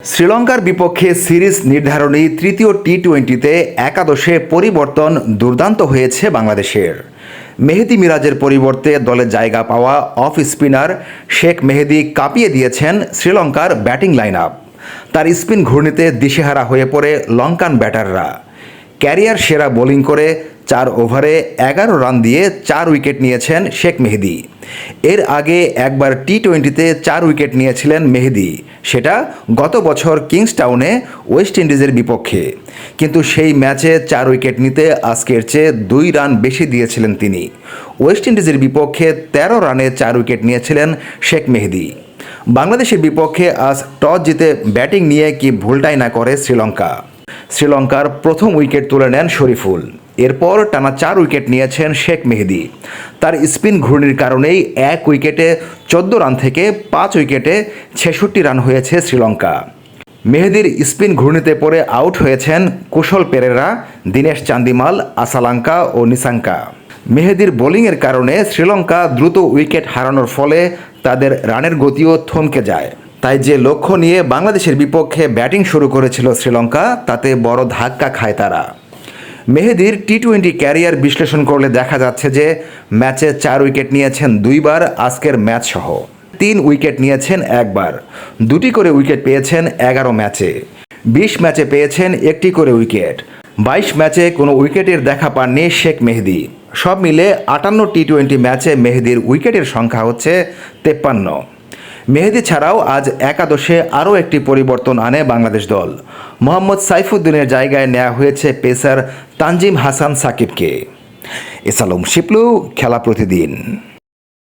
শ্রীলঙ্কার বিপক্ষে সিরিজ নির্ধারণী তৃতীয় টি টোয়েন্টিতে একাদশে পরিবর্তন দুর্দান্ত হয়েছে বাংলাদেশের। মেহেদি মিরাজের পরিবর্তে দলে জায়গা পাওয়া অফ স্পিনার শেখ মেহেদি কাঁপিয়ে দিয়েছেন শ্রীলঙ্কার ব্যাটিং লাইন আপ তার স্পিন ঘূর্ণিতে দিশেহারা হয়ে পড়ে লঙ্কান ব্যাটাররা। ক্যারিয়ার সেরা বোলিং করে চার ওভারে এগারো রান দিয়ে চার উইকেট নিয়েছেন শেখ মেহেদি। এর আগে একবার টি টোয়েন্টিতে চার উইকেট নিয়েছিলেন মেহেদি। সেটা গত বছর কিংসটাউনে ওয়েস্ট ইন্ডিজের বিপক্ষে। কিন্তু সেই ম্যাচে চার উইকেট নিতে আজকের চেয়ে দুই রান বেশি দিয়েছিলেন তিনি। ওয়েস্ট ইন্ডিজের বিপক্ষে তেরো রানে চার উইকেট নিয়েছিলেন শেখ মেহেদি। বাংলাদেশের বিপক্ষে আজ টস জিতে ব্যাটিং নিয়ে কি ভুলটাই না করে শ্রীলঙ্কা। শ্রীলঙ্কার প্রথম উইকেট তুলে নেন শরীফুল। এরপর টানা চার উইকেট নিয়েছেন শেখ মেহেদি। তার স্পিন ঘূর্ণির কারণেই এক উইকেটে চোদ্দ রান থেকে পাঁচ উইকেটে ছেষট্টি রান হয়েছে শ্রীলঙ্কা। মেহেদির স্পিন ঘূর্ণিতে পড়ে আউট হয়েছেন কুশল পেরেরা, দীনেশ চান্দিমাল, আসালাঙ্কা ও নিসাঙ্কা মেহেদির বোলিংয়ের কারণে শ্রীলঙ্কা দ্রুত উইকেট হারানোর ফলে তাদের রানের গতিও থমকে যায়। তাই যে লক্ষ্য নিয়ে বাংলাদেশের বিপক্ষে ব্যাটিং শুরু করেছিল শ্রীলঙ্কা, তাতে বড় ধাক্কা খায় তারা। মেহেদির টি টোয়েন্টি ক্যারিয়ার বিশ্লেষণ করলে দেখা যাচ্ছে যে ম্যাচে চার উইকেট নিয়েছেন দুইবার, আজকের ম্যাচ সহ তিন উইকেট নিয়েছেন একবার। দুটি করে উইকেট পেয়েছেন এগারো ম্যাচে। বিশ ম্যাচে পেয়েছেন একটি করে উইকেট। বাইশ ম্যাচে কোনো উইকেটের দেখা পাননি শেখ মেহেদি। সব মিলে আটান্ন টি টোয়েন্টি ম্যাচে মেহেদির উইকেটের সংখ্যা হচ্ছে তেপ্পান্ন। মেহেদি ছাড়াও আজ একাদশে আরও একটি পরিবর্তন আনে বাংলাদেশ দল। মোহাম্মদ সাইফুদ্দিনের জায়গায় নেওয়া হয়েছে পেসার তানজিম হাসান সাকিবকে। এসালম শিপলু, খেলা প্রতিদিন।